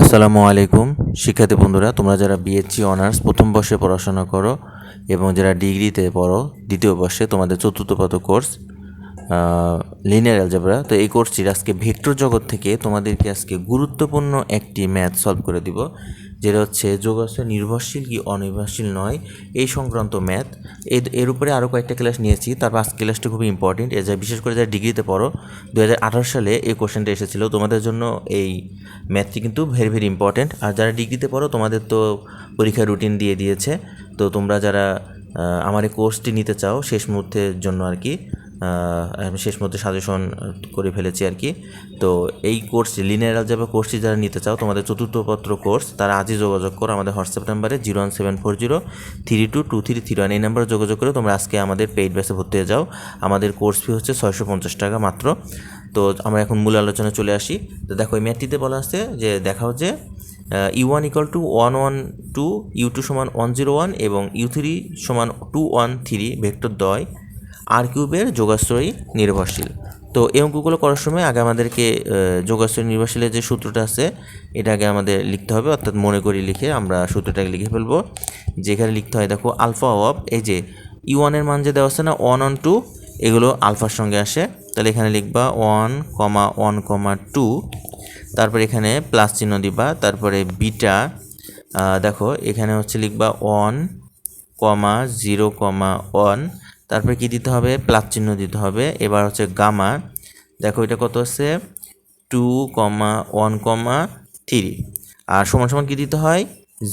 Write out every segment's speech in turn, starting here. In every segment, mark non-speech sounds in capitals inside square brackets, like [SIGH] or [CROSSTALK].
আসসালামু আলাইকুম। শিক্ষার্থী বন্ধুরা, তোমরা যারা বিএসসি অনার্স প্রথম বর্ষে পড়াশোনা করো এবং যারা ডিগ্রিতে পড়ো, দ্বিতীয় বর্ষে তোমাদের চতুর্থ পাত কোর্স লিনিয়ার অ্যালজেব্রা তো এই কোর্সটির আজকে ভেক্টর জগৎ থেকে তোমাদেরকে আজকে গুরুত্বপূর্ণ একটি ম্যাথ সলভ করে দিব। যেটা হচ্ছে যোগাশ্র নির্ভরশীল কি অনির্ভরশীল নয়, এই সংক্রান্ত ম্যাথ এর উপরে আরও কয়েকটা ক্লাস নিয়েছি, তার পাঁচ ক্লাসটা খুবই ইম্পর্টেন্ট এ যা বিশেষ করে যারা ডিগ্রিতে পড়ো দু হাজার আঠারো সালে এই কোশ্চেনটা এসেছিল। তোমাদের জন্য এই ম্যাথটি কিন্তু ভেরি ভেরি ইম্পর্টেন্ট আর যারা ডিগ্রিতে পড়ো, তোমাদের তো পরীক্ষার রুটিন দিয়ে দিয়েছে। তো তোমরা যারা আমার এই কোর্সটি নিতে চাও, শেষ মুহূর্তের জন্য আর কি আমি শেষ মধ্যে সাজেশন করে ফেলেছি আর কি। তো এই কোর্সটি লিনিয়ার অ্যালজেব্রা কোর্সটি যারা নিতে চাও, তোমাদের চতুর্থ পত্র কোর্স তারা আজই যোগাযোগ করো আমাদের হোয়াটসঅ্যাপ নাম্বারে zero one seven four zero three two two three three one এই নাম্বারে যোগাযোগ করে। তোমরা আজকে আমাদের পেইড ব্যাসে ভর্তি হয়ে যাও। আমাদের কোর্স ফি হচ্ছে ছয়শো পঞ্চাশ টাকা মাত্র। তো আমরা এখন মূল আলোচনায় চলে আসি। তো দেখো, এই ম্যাথটিতে বলা আছে যে, দেখাও যে U one equal to one one two U two সমান ওয়ান জিরো ওয়ান এবং ইউ থ্রি সমান টু ওয়ান থ্রি ভেক্টর দয় আর কিউবের যোগাশ্রয়ী নির্ভরশীল। তো এই অঙ্কগুলো করার সময় আগে আমাদেরকে যোগাশ্রয়ী নির্ভরশীলের যে সূত্রটা আছে এটা আগে আমাদের লিখতে হবে। অর্থাৎ মনে করি লিখে আমরা সূত্রটাকে লিখে ফেলব। যেখানে লিখতে হয়, দেখো, আলফা অফ এই যে ইউ ওয়ানের মান যে দেওয়া আছে না ওয়ান অন টু এগুলো আলফার সঙ্গে আসে। তাহলে এখানে লিখবা one comma one comma two তারপর এখানে প্লাস চিহ্ন দিবা, তারপরে বিটা দেখো, এখানে হচ্ছে লিখবা one comma zero comma one তারপরে কি দিতে হবে? প্লাস চিহ্ন দিতে হবে। এবার হচ্ছে গামা। দেখো এটা কত হচ্ছে two comma one comma three. আর সমান সমান কী দিতে হয়?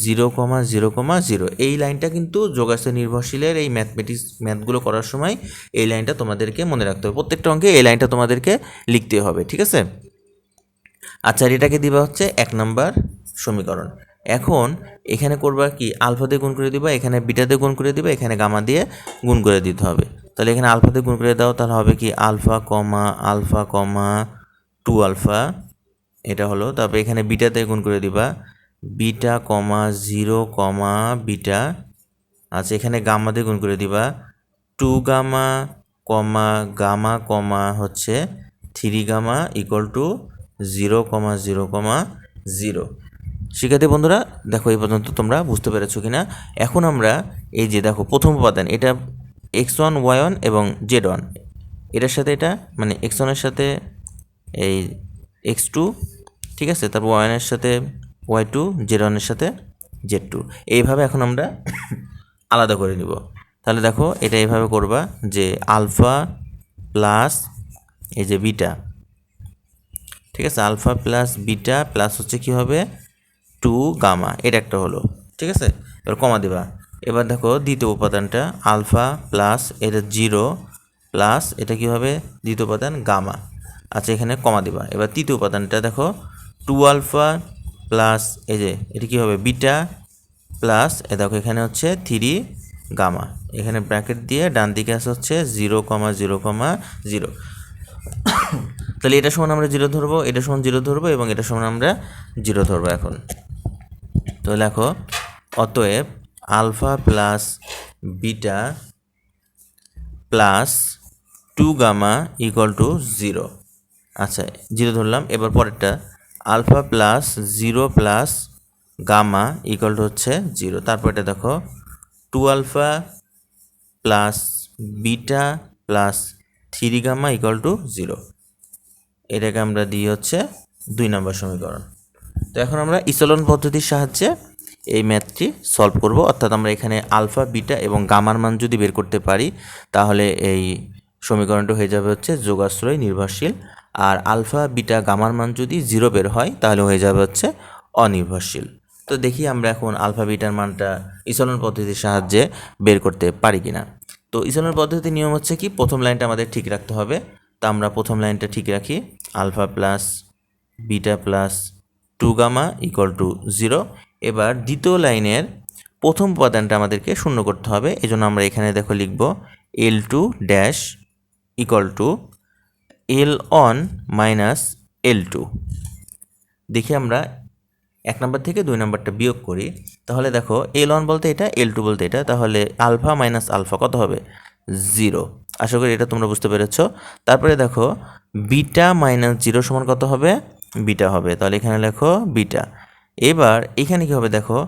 Zero comma zero comma zero. এই লাইনটা কিন্তু যোগাশ্র নির্ভরশীলের এই ম্যাথমেটিক্স, ম্যাথগুলো করার সময় এই লাইনটা তোমাদেরকে মনে রাখতে হবে। প্রত্যেকটা অঙ্কে এই লাইনটা তোমাদেরকে লিখতে হবে, ঠিক আছে? আচ্ছা এটাকে দিবা হচ্ছে এক নাম্বার সমীকরণ। এখন এখানে করবা কি? আলফা দিয়ে গুণ করে দিবা, এখানে বিটা দিয়ে গুণ করে দিবা, এখানে গামা দিয়ে গুণ করে দিতে হবে। তাহলে এখানে আলফা দিয়ে গুণ করে দাও, তাহলে হবে কি? Alpha comma alpha comma two alpha, এটা হলো। তারপর এখানে বিটা দিয়ে গুণ করে দিবা। Beta comma zero comma beta আচ্ছা এখানে গামা দিয়ে গুণ করে দিবা। Two gamma comma gamma comma হচ্ছে three gamma equal to zero comma zero comma zero. শিক্ষার্থী বন্ধুরা, দেখো এই পর্যন্ত তোমরা বুঝতে পেরেছ কি না এখন আমরা এই যে দেখো প্রথম উপাদান, এটা এক্স ওয়ান ওয়াই ওয়ান এবং জেড ওয়ান এটার সাথে এটা মানে এক্স ওয়ানের সাথে এই এক্স টু ঠিক আছে? তারপর ওয়াই ওয়ানের সাথে ওয়াই টু জেড ওয়ানের সাথে জেড টু এইভাবে এখন আমরা [COUGHS] আলাদা করে নিব। তাহলে দেখো, এটা এইভাবে করবা যে আলফা প্লাস এই যে বিটা। ঠিক আছে? আলফা প্লাস বিটা প্লাস হচ্ছে কি হবে? টু গামা, এটা একটা হলো, ঠিক আছে? এবার কমা দিবা। এবার দেখো দ্বিতীয় উপাদানটা, আলফা প্লাস এটা জিরো প্লাস এটা কি হবে? দ্বিতীয় উপাদান গামা। আচ্ছা এখানে কমা দিবা। এবার তৃতীয় উপাদানটা দেখো, টু আলফা প্লাস এই যে, এটা কি হবে? বিটা প্লাস, এ দেখো এখানে হচ্ছে থ্রি গামা। এখানে ব্র্যাকেট দিয়ে ডান দিকে আছে হচ্ছে zero comma zero comma, zero. তাহলে এটা সমান আমরা জিরো ধরবো, এটা সমান জিরো ধরবো এবং এটা সমান আমরা জিরো ধরবো এখন। তো লেখো, অতএব alpha plus beta plus two gamma equal to zero. আচ্ছা জিরো ধরলাম, এবার পরেরটা, alpha plus zero plus gamma equal to হচ্ছে জিরো। তারপর এটা দেখো, two alpha plus beta plus three gamma equal to zero. এটাকে আমরা দিই হচ্ছে দুই নম্বর সমীকরণ। তো এখন আমরা ইসলন পদ্ধতির সাহায্যে এই ম্যাথটি সলভ করব। অর্থাৎ আমরা এখানে আলফা, বিটা এবং গামার মান যদি বের করতে পারি, তাহলে এই সমীকরণটা হয়ে যাবে হচ্ছে যোগাশ্রয় নির্ভরশীল। আর আলফা, বিটা, গামার মান যদি জিরো বের হয়, তাহলে হয়ে যাবে হচ্ছে অনির্ভরশীল। তো দেখি আমরা এখন আলফা, বিটার মানটা ইসলন পদ্ধতির সাহায্যে বের করতে পারি কিনা। তো ইসলন পদ্ধতির নিয়ম হচ্ছে কি, প্রথম লাইনটা আমাদের ঠিক রাখতে হবে। তা আমরা প্রথম লাইনটা ঠিক রাখি, alpha plus beta plus two gamma equal to zero এবার দ্বিতীয় লাইনের প্রথম উপাদানটা আমাদেরকে শূন্য করতে হবে এই জন্য আমরা এখানে দেখো লিখব L two dash equal to L one minus L two দেখি আমরা এক নাম্বার থেকে দুই নাম্বারটা বিয়োগ করি, তাহলে দেখো এল ওয়ান বলতে এটা এল টু বলতে এটা, তাহলে আলফা মাইনাস আলফা কত হবে? জিরো আশা করি এটা তোমরা বুঝতে পেরেছ। তারপরে দেখো বিটা মাইনাস জিরো সমান কত হবে? বিটা হবে। তাহলে এখানে লেখো বিটা। এবার এখানে কি হবে দেখো?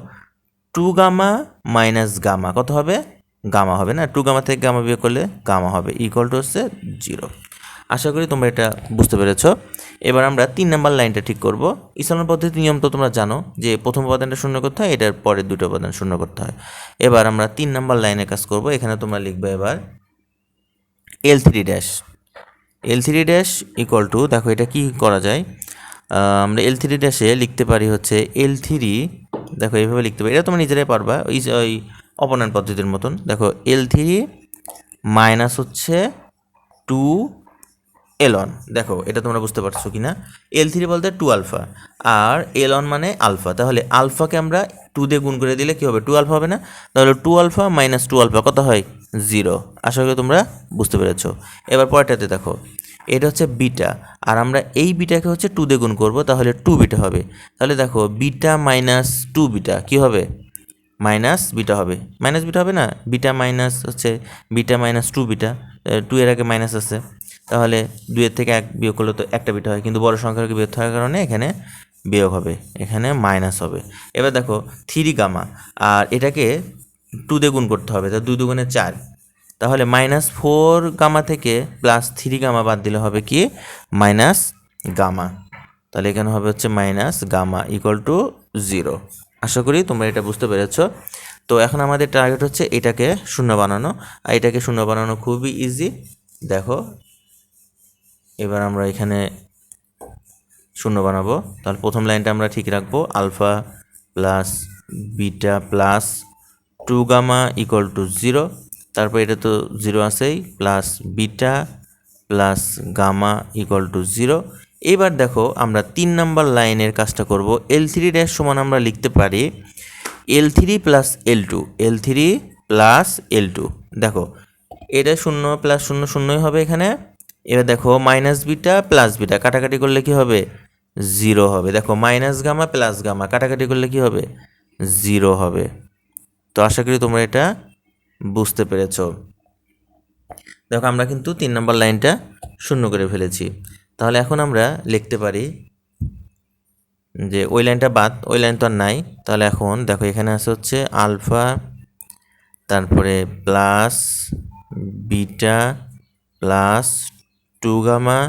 Two gamma minus gamma. কত হবে? গামা হবে না? টু গামা থেকে গামা বিয়োগ করলে গামা হবে। ইকুয়াল টু হচ্ছে জিরো আশা করি তোমরা এটা বুঝতে পেরেছ। এবার আমরা তিন নম্বর লাইনটা ঠিক করব। ইসলামের পদ্ধতি নিয়ম তো তোমরা জানো যে প্রথম উপাদানটা শূন্য করতে হয়, এটার পরের দুটো উপাদান শূন্য করতে হয়। এবার আমরা তিন নম্বর লাইনে কাজ করব। এখানে তোমরা লিখবে এবার L three dash L three dash equal to দেখো এটা কি করা যায়? আমরা এল থ্রি ড্যাশে লিখতে পারি হচ্ছে এল থ্রি দেখো এইভাবে লিখতে পারি। এটা তোমরা নিজেরাই পারবা, ওই ওই অপনয়ন পদ্ধতির মতন। দেখো এল থ্রি মাইনাস হচ্ছে টু এলন দেখো, এটা তোমরা বুঝতে পারছ কি না এল থ্রি বলতে টু আলফা আর এলন মানে আলফা তাহলে আলফাকে আমরা টু দিয়ে গুণ করে দিলে কী হবে? টু আলফা হবে না? তাহলে two alpha minus two alpha কত হয়? জিরো আশা করি তোমরা বুঝতে পেরেছ। এবার পরেরটাতে দেখো, এটা হচ্ছে বিটা আর আমরা এই বিটাকে হচ্ছে টু দিয়ে গুণ করব, তাহলে টু বিটা হবে। তাহলে দেখো, বিটা মাইনাস টু বিটা, কী হবে? মাইনাস বিটা হবে। মাইনাস বিটা হবে না? বিটা মাইনাস হচ্ছে, beta minus two beta two এর আগে মাইনাস আছে। তাহলে দুইয়ের থেকে এক বিয়োগ করলে তো একটা বিটা হয়, কিন্তু বড় সংখ্যাকে বিয়োগ থাকার কারণে এখানে বিয়োগ হবে, এখানে মাইনাস হবে। এবার দেখো থ্রি গামা আর এটাকে টু দিয়ে গুণ করতে হবে তা দুই দুগুণে চার। তাহলে মাইনাস ফোর গামা থেকে প্লাস থ্রি গামা বাদ দিলে হবে কি? মাইনাস গামা তাহলে এখানে হবে হচ্ছে minus gamma equal to zero আশা করি তোমরা এটা বুঝতে পেরেছ। তো এখন আমাদের টার্গেট হচ্ছে এটাকে শূন্য বানানো। আর এটাকে শূন্য বানানো খুবই ইজি দেখো, এবার আমরা এখানে শূন্য বানাবো। তাহলে প্রথম লাইনটা আমরা ঠিক রাখব। Alpha plus beta plus two gamma equal to zero তারপর এটা তো জিরো আছেই plus beta plus gamma equal to zero এবার দেখো, আমরা তিন নাম্বার লাইনের কাজটা করব। এল থ্রি ড্যাশ সমান আমরা লিখতে পারি L three plus L two L three plus L two দেখো, এটা শূন্য প্লাস শূন্য শূন্যই হবে এখানে। এবার দেখো মাইনাস বিটা প্লাস বিটা কাটাকাটি করলে কি হবে? জিরো হবে। দেখো মাইনাস গামা প্লাস গামা কাটাকাটি করলে কি হবে? জিরো হবে। তো আশা করি তোমরা এটা বুঝতে পেরেছ। দেখো, আমরা কিন্তু তিন নম্বর লাইনটা শূন্য করে ফেলেছি। তাহলে এখন আমরা লিখতে পারি যে, ওই লাইনটা বাদ, ওই লাইন তো আর নাই। তাহলে এখন দেখো, এখানে আছে হচ্ছে আলফা, তারপরে plus, beta, plus two gamma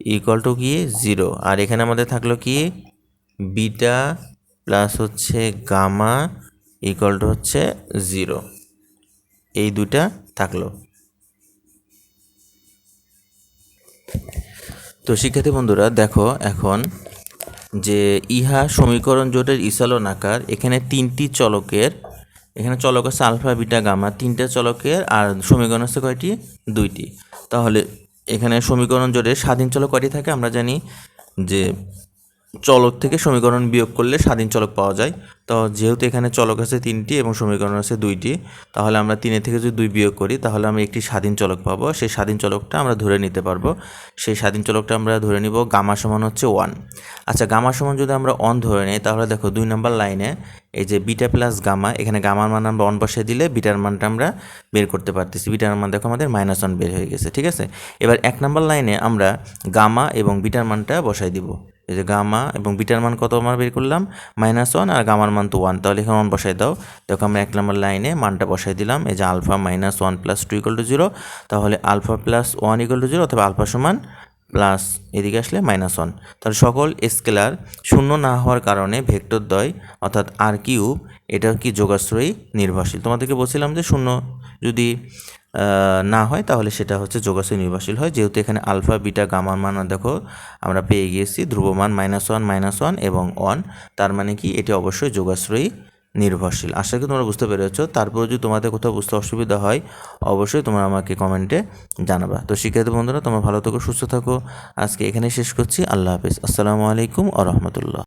equal to কি? জিরো। আর এখানে আমাদের থাকল কি? বিটা প্লাস হচ্ছে গামা ইকুয়াল টু হচ্ছে জিরো। এই দুটা থাকল। তো শিক্ষার্থী বন্ধুরা, দেখো এখন যে ইহা সমীকরণ জোটের ইসালন আকার, এখানে তিনটি চলকের, এখানে চলক আছে আলফা, বিটা, গামা, তিনটে চলকের আর সমীকরণ আছে কয়টি? দুইটি। তাহলে এখানে সমীকরণ জোটের স্বাধীন চলক কয়টি থাকে? আমরা জানি যে চলক থেকে সমীকরণ বিয়োগ করলে স্বাধীন চলক পাওয়া যায়। তো যেহেতু এখানে চলক আছে তিনটি এবং সমীকরণ আছে দুইটি, তাহলে আমরা তিনের থেকে যদি দুই বিয়োগ করি, তাহলে আমরা একটি স্বাধীন চলক পাবো। সেই স্বাধীন চলকটা আমরা ধরে নিতে পারব। সেই স্বাধীন চলকটা আমরা ধরে নিব গামা সমান হচ্ছে ওয়ান। আচ্ছা গামা সমান যদি আমরা অন ধরে নিই, তাহলে দেখো দুই নম্বর লাইনে এই যে বিটা প্লাস গামা, এখানে গামার মান আমরা অন বসিয়ে দিলে বিটার মানটা আমরা বের করতে পারতেছি। বিটার মান দেখো আমাদের মাইনাস ওয়ান বের হয়ে গেছে, ঠিক আছে? এবার এক নম্বর লাইনে আমরা গামা এবং বিটার মানটা বসাই দিব। এই যে গামা এবং বিটার মান কত আমরা বের করলাম? মাইনাস ওয়ান আর গামার মান তো ওয়ান। তাহলে এখানে ওয়ান বসাই দাও। দেখো আমরা এক নম্বর লাইনে মানটা বসাই দিলাম। এই যে alpha minus one plus two equal to zero. তাহলে alpha plus one equal to zero অথবা আলফা সমান প্লাস এদিকে আসলে মাইনাস ওয়ান। তাহলে সকল স্কেলার শূন্য না হওয়ার কারণে ভেক্টর দ্বয় অর্থাৎ আর কিউব, এটা কি যোগাশ্রয়ী নির্ভরশীল? তোমাদেরকে বলছিলাম যে শূন্য। যদি না হয়, তাহলে সেটা হচ্ছে যোগাশ্রয়ী নির্ভরশীল হয়। যেহেতু এখানে আলফা, বিটা, গামার মান দেখো, আমরা পেয়ে গিয়েছি ধ্রুবমান মাইনাস ওয়ান মাইনাস ওয়ান এবং ওয়ান তার মানে কি? এটি অবশ্যই যোগাশ্রয়ী নির্ভরশীল। আশা করি তোমরা বুঝতে পেরেছ। তারপরে যদি তোমাদের কোথাও বুঝতে অসুবিধা হয়, অবশ্যই তোমরা আমাকে কমেন্টে জানাবা। তো শিক্ষার্থী বন্ধুরা, তোমরা ভালো থাকো, সুস্থ থাকো। আজকে এখানে শেষ করছি। আল্লাহ হাফিজ। আসসালামু আলাইকুম আ রহমতুল্লাহ।